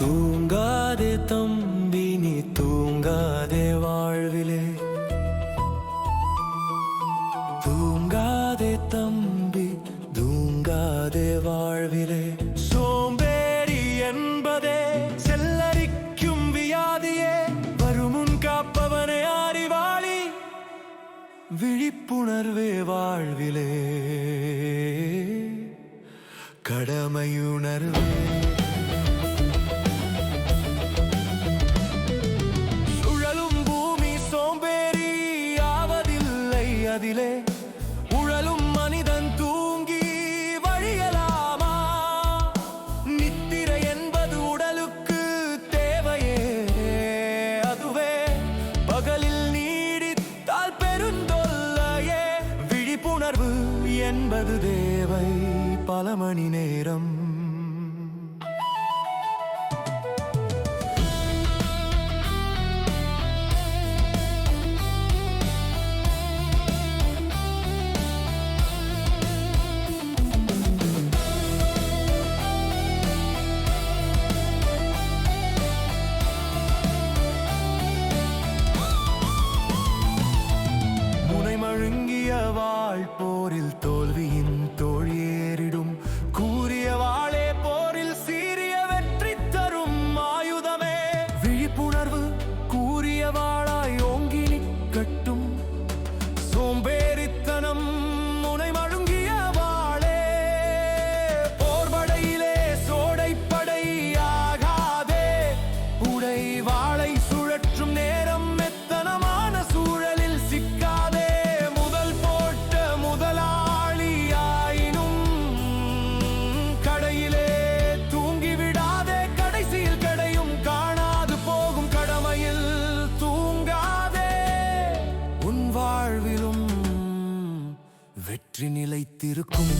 தூங்காதே தம்பி நீ தூங்காதே வாழ்விலே. தூங்காதே தம்பி தூங்காதே வாழ்விலே. சோம்பேறி என்பதே செல்லரிக்கும் வியாதியே. வருமுன் காப்பவனே அறிவாளி. விழிப்புணர்வே வாழ்விலே. கடமையுணர்வே. அதிலே உழலும் மனிதன் தூங்கி வழியலாமா? நித்திரை என்பது உடலுக்கு தேவையே. அதுவே பகலில் நீடித்தால் பெருந்தொல்லையே. விழிப்புணர்வு என்பது தேவை. போரில் தோல்வியின் தோழியேறிடும் கூறிய வாழே போரில் சீரிய வெற்றி தரும் ஆயுதமே. விழிப்புணர்வு கூறிய வாழாய் ஓங்கி நிற்கட்டும். சோம்பேறித்தனம் முனை மழுங்கிய வாளே. போர்படையிலே சோடைப்படையாகாதே உடை வாழை சுழற்றும் நேரம் வெற்றி நிலைத்திருக்கும்.